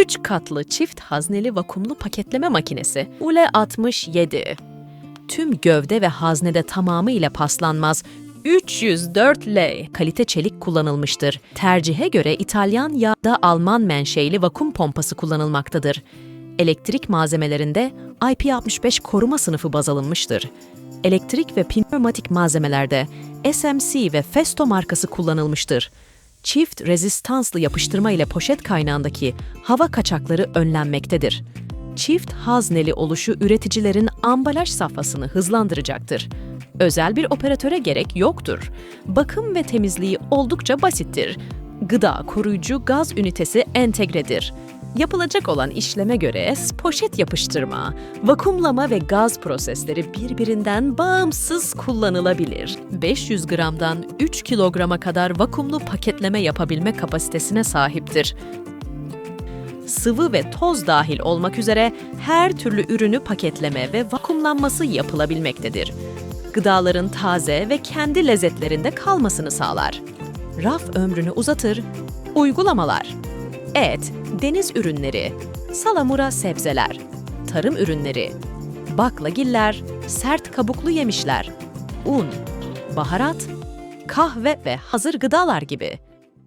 3 katlı çift hazneli vakumlu paketleme makinesi ULE 67. Tüm gövde ve haznede tamamıyla paslanmaz 304 L kalite çelik kullanılmıştır. Tercihe göre İtalyan ya da Alman menşeili vakum pompası kullanılmaktadır. Elektrik malzemelerinde IP65 koruma sınıfı baz alınmıştır. Elektrik ve pneumatik malzemelerde SMC ve Festo markası kullanılmıştır. Çift rezistanslı yapıştırma ile poşet kaynağındaki hava kaçakları önlenmektedir. Çift hazneli oluşu üreticilerin ambalaj safhasını hızlandıracaktır. Özel bir operatöre gerek yoktur. Bakım ve temizliği oldukça basittir. Gıda koruyucu gaz ünitesi entegredir. Yapılacak olan işleme göre poşet yapıştırma, vakumlama ve gaz prosesleri birbirinden bağımsız kullanılabilir. 500 gramdan 3 kilograma kadar vakumlu paketleme yapabilme kapasitesine sahiptir sıvı ve toz dahil olmak üzere her türlü ürünü paketleme ve vakumlanması yapılabilmektedir. Gıdaların taze ve kendi lezzetlerinde kalmasını sağlar. Raf ömrünü uzatır. Uygulamalar Et, deniz ürünleri, salamura sebzeler, tarım ürünleri, baklagiller, sert kabuklu yemişler, un, baharat, kahve ve hazır gıdalar gibi